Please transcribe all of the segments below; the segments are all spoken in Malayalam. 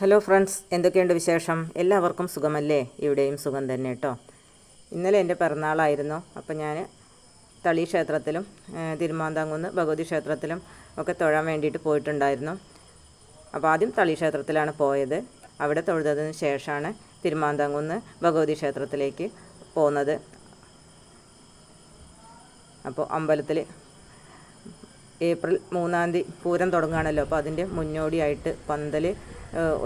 ഹലോ ഫ്രണ്ട്സ് എന്തൊക്കെയുണ്ട് വിശേഷം? എല്ലാവർക്കും സുഖമല്ലേ? ഇവിടെയും സുഖം തന്നെ കേട്ടോ ഇന്നലെ എന്റെ പിറന്നാളായിരുന്നു. അപ്പോൾ ഞാൻ തളി ക്ഷേത്രത്തിലും തിരുമാന്താങ്കുന്ന് ഭഗവതി ക്ഷേത്രത്തിലും ഒക്കെ തൊഴാൻ വേണ്ടിയിട്ട് പോയിട്ടുണ്ടായിരുന്നു. അപ്പോൾ ആദ്യം തളി ക്ഷേത്രത്തിലാണ് പോയത്. അവിടെ തൊഴുതതിന് ശേഷമാണ് തിരുമാന്താങ്കുന്ന് ഭഗവതി ക്ഷേത്രത്തിലേക്ക് പോകുന്നത് അപ്പോൾ അമ്പലത്തിൽ ഏപ്രിൽ മൂന്നാം തീയതി പൂരം തുടങ്ങുകയാണല്ലോ. അപ്പോൾ അതിന്റെ മുന്നോടിയായിട്ട് പന്തൽ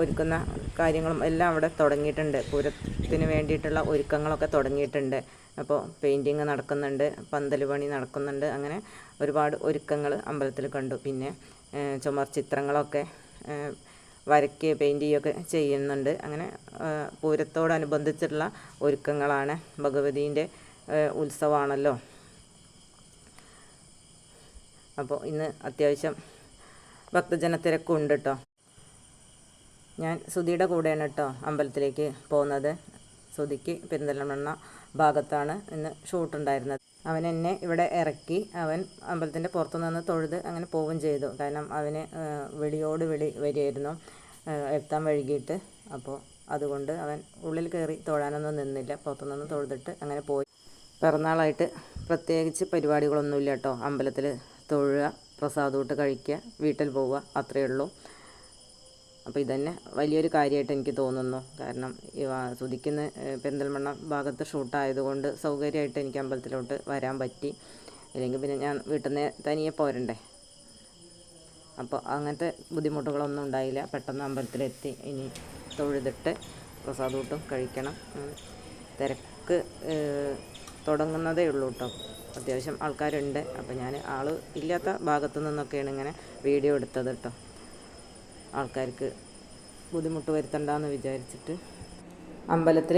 ഒരുക്കുന്ന കാര്യങ്ങളും എല്ലാം അവിടെ തുടങ്ങിയിട്ടുണ്ട്. പൂരത്തിന് വേണ്ടിയിട്ടുള്ള ഒരുക്കങ്ങളൊക്കെ തുടങ്ങിയിട്ടുണ്ട്. അപ്പോൾ പെയിന്റിങ് നടക്കുന്നുണ്ട് പന്തൽ പണി നടക്കുന്നുണ്ട്. അങ്ങനെ ഒരുപാട് ഒരുക്കങ്ങൾ അമ്പലത്തിൽ കണ്ടു. പിന്നെ ചുമർ ചിത്രങ്ങളൊക്കെ ഏഹ്, വരയ്ക്ക് പെയിന്റ് ചെയ്യുകയൊക്കെ ചെയ്യുന്നുണ്ട്. അങ്ങനെ പൂരത്തോടനുബന്ധിച്ചിട്ടുള്ള ഒരുക്കങ്ങളാണ് ഭഗവതീന്റെ ഉത്സവമാണല്ലോ അപ്പോൾ ഇന്ന് അത്യാവശ്യം ഭക്തജനത്തിരക്കുണ്ട് കേട്ടോ ഞാൻ സുധിയുടെ കൂടെയാണ് കേട്ടോ അമ്പലത്തിലേക്ക് പോകുന്നത്. സുധിക്ക് പെരിന്തൽമണ്ണ ഭാഗത്താണ് ഇന്ന് ഷൂട്ട് ഉണ്ടായിരുന്നത്. അവൻ എന്നെ ഇവിടെ ഇറക്കി അവൻ അമ്പലത്തിന്റെ പുറത്തു നിന്ന് തൊഴുത് അങ്ങനെ പോവുകയും ചെയ്തു. കാരണം അവന് വിളിയോട് വിളി വരികയായിരുന്നു എത്താൻ വഴുകിയിട്ട് അപ്പോൾ അതുകൊണ്ട് അവൻ ഉള്ളിൽ കയറി തൊഴാനൊന്നും നിന്നില്ല. പുറത്തുനിന്ന് തൊഴുതിട്ട് അങ്ങനെ പോയി. പിറന്നാളായിട്ട് പ്രത്യേകിച്ച് പരിപാടികളൊന്നുമില്ല കേട്ടോ. അമ്പലത്തിൽ തൊഴുക പ്രസാദൂട്ട് കഴിക്കുക വീട്ടിൽ പോവുക അത്രയേ ഉള്ളൂ. അപ്പോൾ ഇതന്നെ വലിയൊരു കാര്യമായിട്ട് എനിക്ക് തോന്നുന്നു. കാരണം സുധിക്കുന്ന പെരിന്തൽമണ്ണ ഭാഗത്ത് ഷൂട്ടായതുകൊണ്ട് സൗകര്യമായിട്ട് എനിക്ക് അമ്പലത്തിലോട്ട് വരാൻ പറ്റി. അല്ലെങ്കിൽ പിന്നെ ഞാൻ വീട്ടിൽ നിന്ന് തനിയെ പോരണ്ടേ? അപ്പോൾ അങ്ങനത്തെ ബുദ്ധിമുട്ടുകളൊന്നും ഉണ്ടായില്ല. പെട്ടെന്ന് അമ്പലത്തിലെത്തി. ഇനി തൊഴുതിട്ട് പ്രസാദൂട്ടും കഴിക്കണം. തിരക്ക് തുടങ്ങുന്നതേ ഉള്ളൂ കേട്ടോ അത്യാവശ്യം ആൾക്കാരുണ്ട്. അപ്പോൾ ഞാൻ ആൾ ഇല്ലാത്ത ഭാഗത്തു നിന്നൊക്കെയാണ് ഇങ്ങനെ വീഡിയോ എടുത്തത് കേട്ടോ ആൾക്കാർക്ക് ബുദ്ധിമുട്ട് വരുത്തണ്ടെന്ന് വിചാരിച്ചിട്ട് അമ്പലത്തിൽ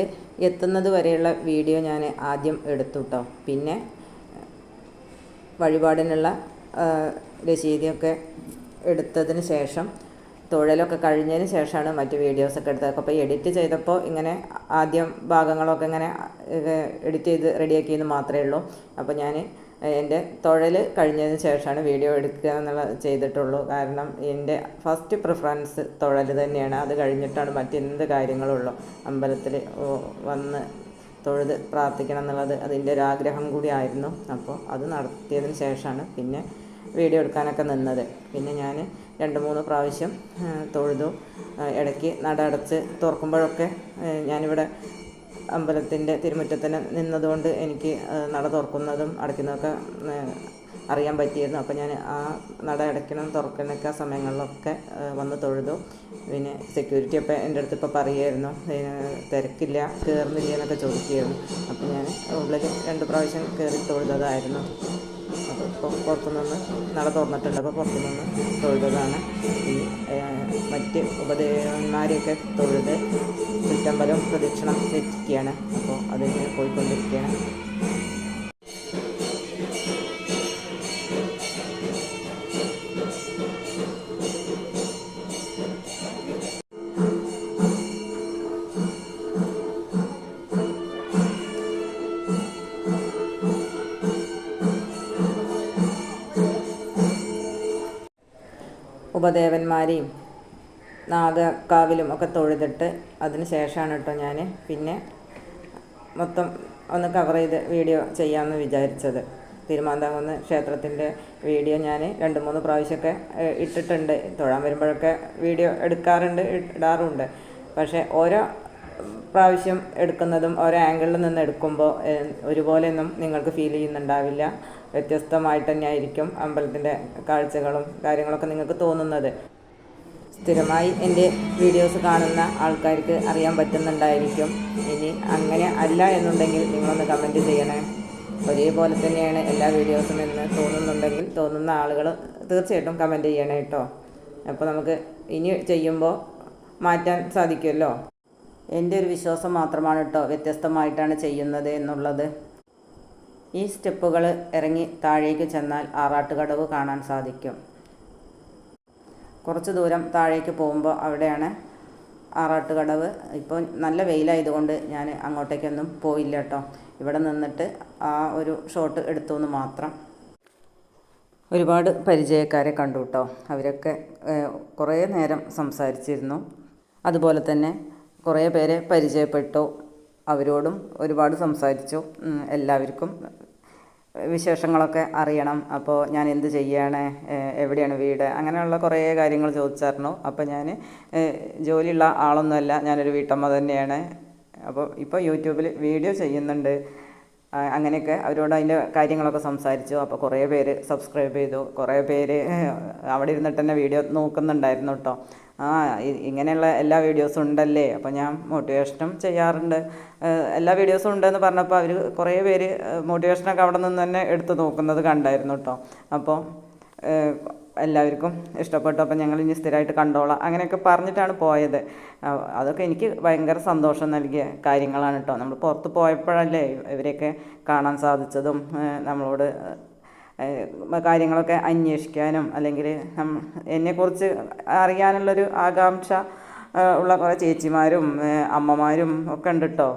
എത്തുന്നത് വരെയുള്ള വീഡിയോ ഞാൻ ആദ്യം എടുത്തു കേട്ടോ പിന്നെ വഴിപാടിനുള്ള രസീതിയൊക്കെ എടുത്തതിന് ശേഷം തൊഴിലൊക്കെ കഴിഞ്ഞതിന് ശേഷമാണ് മറ്റ് വീഡിയോസൊക്കെ എടുത്തത്. അപ്പോൾ എഡിറ്റ് ചെയ്തപ്പോൾ ഇങ്ങനെ ആദ്യം ഭാഗങ്ങളൊക്കെ ഇങ്ങനെ എഡിറ്റ് ചെയ്ത് റെഡിയാക്കിയെന്ന് മാത്രമേ ഉള്ളൂ. അപ്പോൾ ഞാൻ എന്റെ തൊഴിൽ കഴിഞ്ഞതിന് ശേഷമാണ് വീഡിയോ എടുക്കുക എന്നുള്ള ചെയ്തിട്ടുള്ളൂ. കാരണം എന്റെ ഫസ്റ്റ് പ്രിഫറൻസ് തൊഴൽ തന്നെയാണ്. അത് കഴിഞ്ഞിട്ടാണ് മറ്റെന്ത് കാര്യങ്ങളുള്ളൂ. അമ്പലത്തിൽ വന്ന് തൊഴുത് പ്രാർത്ഥിക്കണം എന്നുള്ളത് അതിന്റെ ഒരു ആഗ്രഹം കൂടി ആയിരുന്നു. അപ്പോൾ അത് നടത്തിയതിന് ശേഷമാണ് പിന്നെ വീഡിയോ എടുക്കാനൊക്കെ നിന്നത്. പിന്നെ ഞാൻ രണ്ട് മൂന്ന് പ്രാവശ്യം തൊഴുതു. ഇടയ്ക്ക് നട അടച്ച് തുറക്കുമ്പോഴൊക്കെ ഞാനിവിടെ അമ്പലത്തിന്റെ തിരുമുറ്റത്തിന് നിന്നതുകൊണ്ട് എനിക്ക് നട തുറക്കുന്നതും അടയ്ക്കുന്നതൊക്കെ അറിയാൻ പറ്റിയിരുന്നു. അപ്പോൾ ഞാൻ ആ നട അടയ്ക്കണം തുറക്കണൊക്കെ സമയങ്ങളിലൊക്കെ വന്ന് തൊഴുതു. പിന്നെ സെക്യൂരിറ്റി അപ്പോൾ എന്റെ അടുത്ത് ഇപ്പോൾ പറയുമായിരുന്നു "ഏഹ്, തിരക്കില്ല കയറുന്നില്ല എന്നൊക്കെ ചോദിക്കുകയായിരുന്നു. അപ്പോൾ ഞാൻ ഉള്ളിൽ രണ്ട് പ്രാവശ്യം കയറി തൊഴുതതായിരുന്നു. അപ്പോൾ പുറത്തുനിന്ന് നട തുറന്നിട്ടുണ്ട്. അപ്പോൾ പുറത്തുനിന്ന് തൊഴുതാണ് ഈ മറ്റ് ഉപദേവന്മാരെയൊക്കെ തൊഴുത് ചുറ്റമ്പലം പ്രദക്ഷിണം വെച്ചിരിക്കുകയാണ്. അപ്പോൾ അതിങ്ങനെ പോയിക്കൊണ്ടിരിക്കുകയാണ്. ഉപദേവന്മാരെയും നാഗക്കാവിലും ഒക്കെ തൊഴുതിട്ട് അതിന് ശേഷമാണ് കേട്ടോ ഞാൻ പിന്നെ മൊത്തം ഒന്ന് കവർ ചെയ്ത് വീഡിയോ ചെയ്യാമെന്ന് വിചാരിച്ചത്. തിരുമാന്താകുന്ന് ക്ഷേത്രത്തിന്റെ വീഡിയോ ഞാൻ രണ്ട് മൂന്ന് പ്രാവശ്യമൊക്കെ ഇട്ടിട്ടുണ്ട്. തൊഴാൻ വരുമ്പോഴൊക്കെ വീഡിയോ എടുക്കാറുണ്ട് ഇടാറുമുണ്ട് പക്ഷേ ഓരോ പ്രാവശ്യം എടുക്കുന്നതും ഓരോ ആംഗിളിൽ നിന്ന് എടുക്കുമ്പോൾ ഒരുപോലെ ഒരുപോലെയൊന്നും നിങ്ങൾക്ക് ഫീൽ ചെയ്യുന്നുണ്ടാവില്ല. വ്യത്യസ്തമായിട്ട് തന്നെ ആയിരിക്കും അമ്പലത്തിന്റെ കാഴ്ചകളും കാര്യങ്ങളൊക്കെ നിങ്ങൾക്ക് തോന്നുന്നത്. സ്ഥിരമായി എന്റെ വീഡിയോസ് കാണുന്ന ആൾക്കാർക്ക് അറിയാൻ പറ്റുന്നുണ്ടായിരിക്കും. ഇനി അങ്ങനെ അല്ല എന്നുണ്ടെങ്കിൽ നിങ്ങളൊന്ന് കമന്റ് ചെയ്യണേ. ഒരേപോലെ തന്നെയാണ് എല്ലാ വീഡിയോസും എന്ന് തോന്നുന്നുണ്ടെങ്കിൽ തോന്നുന്ന ആളുകൾ തീർച്ചയായിട്ടും കമന്റ് ചെയ്യണേ കേട്ടോ അപ്പോൾ നമുക്ക് ഇനി ചെയ്യുമ്പോൾ മാറ്റാൻ സാധിക്കുമല്ലോ എന്റെ ഒരു വിശ്വാസം മാത്രമാണ് കേട്ടോ വ്യത്യസ്തമായിട്ടാണ് ചെയ്യുന്നത് എന്നുള്ളത്. ഈ സ്റ്റെപ്പുകൾ ഇറങ്ങി താഴേക്ക് ചെന്നാൽ ആറാട്ടുകടവ് കാണാൻ സാധിക്കും. കുറച്ച് ദൂരം താഴേക്ക് പോകുമ്പോൾ അവിടെയാണ് ആറാട്ടുകടവ്. ഇപ്പോൾ നല്ല വെയിലായതുകൊണ്ട് ഞാൻ അങ്ങോട്ടേക്കൊന്നും പോയില്ല കേട്ടോ ഇവിടെ നിന്നിട്ട് ആ ഒരു ഷോട്ട് എടുത്തു എന്ന് മാത്രം. ഒരുപാട് പരിചയക്കാരെ കണ്ടു കേട്ടോ അവരൊക്കെ കുറേ നേരം സംസാരിച്ചിരുന്നു. അതുപോലെ തന്നെ കുറേ പേരെ പരിചയപ്പെട്ടു. അവരോടും ഒരുപാട് സംസാരിച്ചു. എല്ലാവർക്കും വിശേഷങ്ങളൊക്കെ അറിയണം. അപ്പോൾ ഞാൻ എന്ത് ചെയ്യാണ്? എവിടെയാണ് വീട്? അങ്ങനെയുള്ള കുറേ കാര്യങ്ങൾ ചോദിച്ചായിരുന്നു. അപ്പോൾ ഞാൻ ജോലിയുള്ള ആളൊന്നുമല്ല. ഞാനൊരു വീട്ടമ്മ തന്നെയാണ്. അപ്പോൾ ഇപ്പോൾ യൂട്യൂബിൽ വീഡിയോ ചെയ്യുന്നുണ്ട്. അങ്ങനെയൊക്കെ അവരോട് അതിന്റെ കാര്യങ്ങളൊക്കെ സംസാരിച്ചു. അപ്പോൾ കുറേ പേര് സബ്സ്ക്രൈബ് ചെയ്തു. കുറേ പേര് അവിടെ ഇരുന്നിട്ട് തന്നെ വീഡിയോ നോക്കുന്നുണ്ടായിരുന്നു കേട്ടോ. ആ ഇങ്ങനെയുള്ള എല്ലാ വീഡിയോസും ഉണ്ടല്ലേ? അപ്പോൾ ഞാൻ മോട്ടിവേഷനും ചെയ്യാറുണ്ട്. എല്ലാ വീഡിയോസും ഉണ്ടെന്ന് പറഞ്ഞപ്പോൾ അവർ കുറേ പേര് മോട്ടിവേഷനൊക്കെ അവിടെ നിന്ന് തന്നെ എടുത്ത് നോക്കുന്നത് കണ്ടായിരുന്നു കേട്ടോ അപ്പോൾ എല്ലാവർക്കും ഇഷ്ടപ്പെട്ടു. അപ്പോൾ ഞങ്ങൾ ഇനി സ്ഥിരമായിട്ട് കണ്ടോളാം. അങ്ങനെയൊക്കെ പറഞ്ഞിട്ടാണ് പോയത്. അതൊക്കെ എനിക്ക് ഭയങ്കര സന്തോഷം നൽകിയ കാര്യങ്ങളാണ് കേട്ടോ നമ്മൾ പുറത്ത് പോയപ്പോഴല്ലേ ഇവരെയൊക്കെ കാണാൻ സാധിച്ചതും നമ്മളോട് കാര്യങ്ങളൊക്കെ അന്വേഷിക്കാനും അല്ലെങ്കിൽ എന്നെക്കുറിച്ച് അറിയാനുള്ളൊരു ആകാംക്ഷ ഉള്ള കുറേ ചേച്ചിമാരും അമ്മമാരും ഒക്കെ ഉണ്ട് കേട്ടോ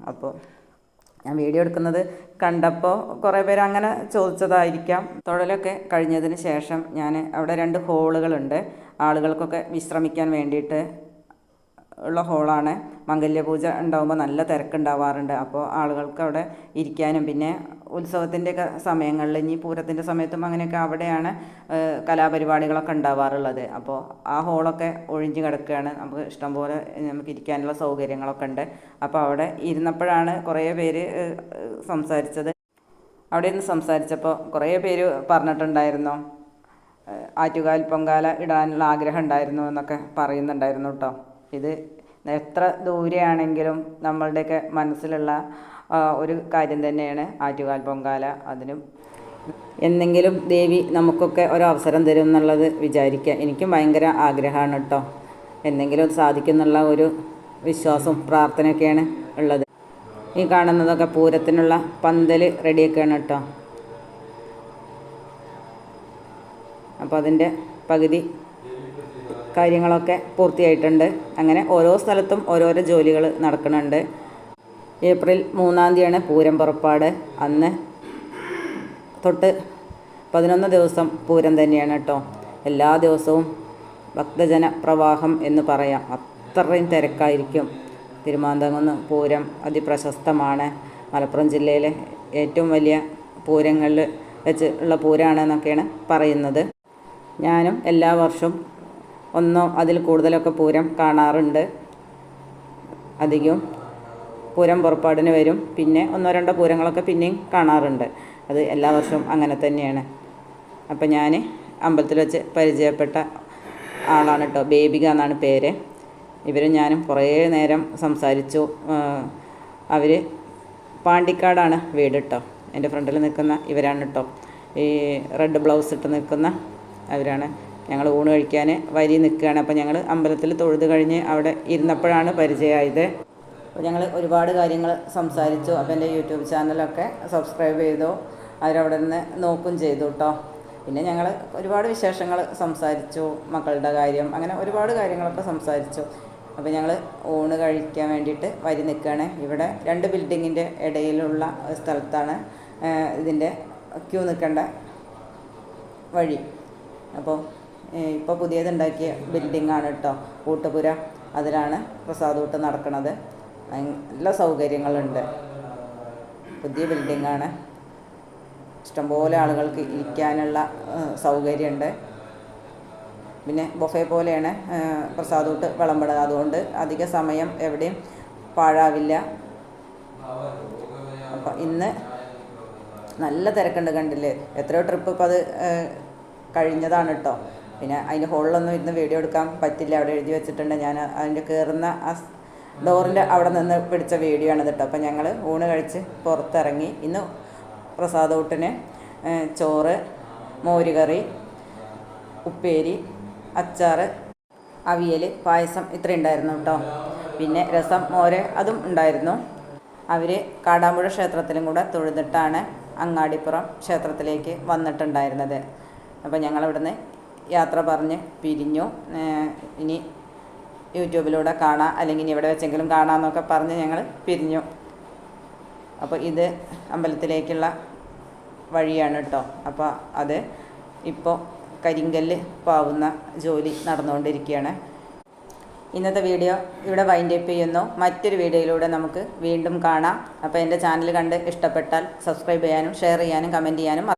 അപ്പോൾ ഞാൻ വീഡിയോ എടുക്കുന്നത് കണ്ടപ്പോൾ കുറേ പേര് അങ്ങനെ ചോദിച്ചതായിരിക്കാം. തൊഴിലൊക്കെ കഴിഞ്ഞതിന് ശേഷം ഞാൻ അവിടെ രണ്ട് ഹോളുകളുണ്ട്. ആളുകൾക്കൊക്കെ വിശ്രമിക്കാൻ വേണ്ടിയിട്ട് ഉള്ള ഹോളാണ് മംഗല്യപൂജ ഉണ്ടാകുമ്പോൾ നല്ല തിരക്കുണ്ടാവാറുണ്ട്. അപ്പോൾ ആളുകൾക്ക് അവിടെ ഇരിക്കാനും പിന്നെ ഉത്സവത്തിന്റെ സമയങ്ങളിൽ ഇനി പൂരത്തിന്റെ സമയത്തും അങ്ങനെയൊക്കെ അവിടെയാണ് കലാപരിപാടികളൊക്കെ ഉണ്ടാവാറുള്ളത്. അപ്പോൾ ആ ഹോളൊക്കെ ഒഴിഞ്ഞു കിടക്കുകയാണ്. നമുക്ക് ഇഷ്ടംപോലെ നമുക്ക് ഇരിക്കാനുള്ള സൗകര്യങ്ങളൊക്കെ ഉണ്ട്. അപ്പോൾ അവിടെ ഇരുന്നപ്പോഴാണ് കുറേ പേര് സംസാരിച്ചത്. അവിടെ ഇരുന്ന് സംസാരിച്ചപ്പോൾ കുറേ പേര് പറഞ്ഞിട്ടുണ്ടായിരുന്നു ആറ്റുകാൽ പൊങ്കാല ഇടാനുള്ള ആഗ്രഹം ഉണ്ടായിരുന്നു എന്നൊക്കെ പറയുന്നുണ്ടായിരുന്നു കേട്ടോ. ഇത് എത്ര ദൂരെയാണെങ്കിലും നമ്മളുടെയൊക്കെ മനസ്സിലുള്ള ഒരു കാര്യം തന്നെയാണ് ആറ്റുകാൽ പൊങ്കാല. അതിനും എന്നെങ്കിലും ദേവി നമുക്കൊക്കെ ഒരു അവസരം തരും എന്നുള്ളത് വിചാരിക്കുക. എനിക്കും ഭയങ്കര ആഗ്രഹമാണ് കേട്ടോ. എന്തെങ്കിലും സാധിക്കുന്നുള്ള ഒരു വിശ്വാസവും പ്രാർത്ഥനയൊക്കെയാണ് ഉള്ളത്. ഈ കാണുന്നതൊക്കെ പൂരത്തിനുള്ള പന്തൽ റെഡിയൊക്കെയാണ് കേട്ടോ. അപ്പോൾ അതിന്റെ പകുതി കാര്യങ്ങളൊക്കെ പൂർത്തിയായിട്ടുണ്ട്. അങ്ങനെ ഓരോ സ്ഥലത്തും ഓരോരോ ജോലികൾ നടക്കുന്നുണ്ട്. ഏപ്രിൽ മൂന്നാം തീയതിയാണ് പൂരം പുറപ്പാട്. അന്ന് തൊട്ട് പതിനൊന്ന് ദിവസം പൂരം തന്നെയാണ് കേട്ടോ. എല്ലാ ദിവസവും ഭക്തജന പ്രവാഹം എന്ന് പറയാം. അത്രയും തിരക്കായിരിക്കും. തിരുമാന്തകുന്ന് പൂരം അതിപ്രശസ്തമാണ്. മലപ്പുറം ജില്ലയിലെ ഏറ്റവും വലിയ പൂരങ്ങളിൽ വെച്ച് ഉള്ള പൂരമാണെന്നൊക്കെയാണ് പറയുന്നത്. ഞാനും എല്ലാ വർഷവും ഒന്നോ അതിൽ കൂടുതലൊക്കെ പൂരം കാണാറുണ്ട്. അധികവും പൂരം പുറപ്പാടിന് വരും. പിന്നെ ഒന്നോ രണ്ടോ പൂരങ്ങളൊക്കെ പിന്നെയും കാണാറുണ്ട്. അത് എല്ലാ വർഷവും അങ്ങനെ തന്നെയാണ്. അപ്പം ഞാൻ അമ്പലത്തിൽ വെച്ച് പരിചയപ്പെട്ട ആളാണ് കേട്ടോ ബേബിക എന്നാണ് പേര്. ഇവരും ഞാനും കുറേ നേരം സംസാരിച്ചു. അവർ പാണ്ടിക്കാടാണ് വീട് കേട്ടോ എന്റെ ഫ്രണ്ടിൽ നിൽക്കുന്ന ഇവരാണ് കേട്ടോ ഈ റെഡ് ബ്ലൗസ് ഇട്ട് നിൽക്കുന്ന അവരാണ്. ഞങ്ങൾ ഊണ് കഴിക്കാൻ വരി നിൽക്കുകയാണ്. അപ്പോൾ ഞങ്ങൾ അമ്പലത്തിൽ തൊഴുത് കഴിഞ്ഞ് അവിടെ ഇരുന്നപ്പോഴാണ് പരിചയമായത്. അപ്പോൾ ഞങ്ങൾ ഒരുപാട് കാര്യങ്ങൾ സംസാരിച്ചു. അപ്പോൾ എന്റെ യൂട്യൂബ് ചാനലൊക്കെ സബ്സ്ക്രൈബ് ചെയ്തു. അവരവിടെ നിന്ന് നോക്കും ചെയ്തു കേട്ടോ. പിന്നെ ഞങ്ങൾ ഒരുപാട് വിശേഷങ്ങൾ സംസാരിച്ചു. മക്കളുടെ കാര്യം അങ്ങനെ ഒരുപാട് കാര്യങ്ങളൊക്കെ സംസാരിച്ചു. അപ്പോൾ ഞങ്ങൾ ഊണ് കഴിക്കാൻ വേണ്ടിയിട്ട് വരി നിൽക്കുകയാണ്. ഇവിടെ രണ്ട് ബിൽഡിങ്ങിന്റെ ഇടയിലുള്ള സ്ഥലത്താണ് ഇതിന്റെ ക്യൂ നിൽക്കേണ്ട വഴി. അപ്പോൾ ഇപ്പോൾ പുതിയതുണ്ടാക്കിയ ബിൽഡിംഗ് ആണ് കേട്ടോ കൂട്ടുപുര. അതിലാണ് പ്രസാദൂട്ട് നടക്കുന്നത് നല്ല സൗകര്യങ്ങളുണ്ട്. പുതിയ ബിൽഡിംഗ് ആണ്. ഇഷ്ടംപോലെ ആളുകൾക്ക് ഇരിക്കാനുള്ള സൗകര്യമുണ്ട് പിന്നെ ബൊഫെ പോലെയാണ് പ്രസാദ് പ്രസാദൂട്ട് വിളമ്പുന്നത് അതുകൊണ്ട് അധിക സമയം എവിടെയും പാഴാവില്ല. അപ്പം ഇന്ന് നല്ല തിരക്കുണ്ട് കണ്ടില്ലേ? എത്രയോ ട്രിപ്പ് ഇപ്പം അത് കഴിഞ്ഞതാണ് കേട്ടോ പിന്നെ അതിന്റെ ഹോളിലൊന്നും ഇരുന്ന് വീഡിയോ എടുക്കാൻ പറ്റില്ല. അവിടെ എഴുതി വെച്ചിട്ടുണ്ട്. ഞാൻ അതിന്റെ കയറുന്ന ആ ഡോറിന്റെ അവിടെ നിന്ന് പിടിച്ച വീഡിയോ ആണ് കേട്ടോ. അപ്പം ഞങ്ങൾ ഊണ് കഴിച്ച് പുറത്തിറങ്ങി. ഇന്ന് പ്രസാദൂട്ടിന് ചോറ് മോരുകറി ഉപ്പേരി അച്ചാറ് അവിയൽ പായസം ഇത്ര ഉണ്ടായിരുന്നു കേട്ടോ. പിന്നെ രസം മോര് അതും ഉണ്ടായിരുന്നു. അവർ കാടാമ്പുഴ ക്ഷേത്രത്തിലും കൂടെ തൊഴുതിട്ടാണ് അങ്ങാടിപ്പുറം ക്ഷേത്രത്തിലേക്ക് വന്നിട്ടുണ്ടായിരുന്നത്. അപ്പോൾ ഞങ്ങളിവിടുന്ന് യാത്ര പറഞ്ഞ് പിരിഞ്ഞു. ഇനി യൂട്യൂബിലൂടെ കാണാം. അല്ലെങ്കിൽ ഇനി എവിടെ വെച്ചെങ്കിലും കാണാമെന്നൊക്കെ പറഞ്ഞ് ഞങ്ങൾ പിരിഞ്ഞു. അപ്പോൾ ഇത് അമ്പലത്തിലേക്കുള്ള വഴിയാണ് കേട്ടോ അപ്പോൾ അത് ഇപ്പോൾ കരിങ്കല്ല് പാവുന്ന ജോലി നടന്നുകൊണ്ടിരിക്കുകയാണ്. ഇന്നത്തെ വീഡിയോ ഇവിടെ വൈൻഡ് അപ്പ് ചെയ്യുന്നു. മറ്റൊരു വീഡിയോയിലൂടെ നമുക്ക് വീണ്ടും കാണാം. അപ്പോൾ എന്റെ ചാനൽ കണ്ട് ഇഷ്ടപ്പെട്ടാൽ സബ്സ്ക്രൈബ് ചെയ്യാനും ഷെയർ ചെയ്യാനും കമന്റ് ചെയ്യാനും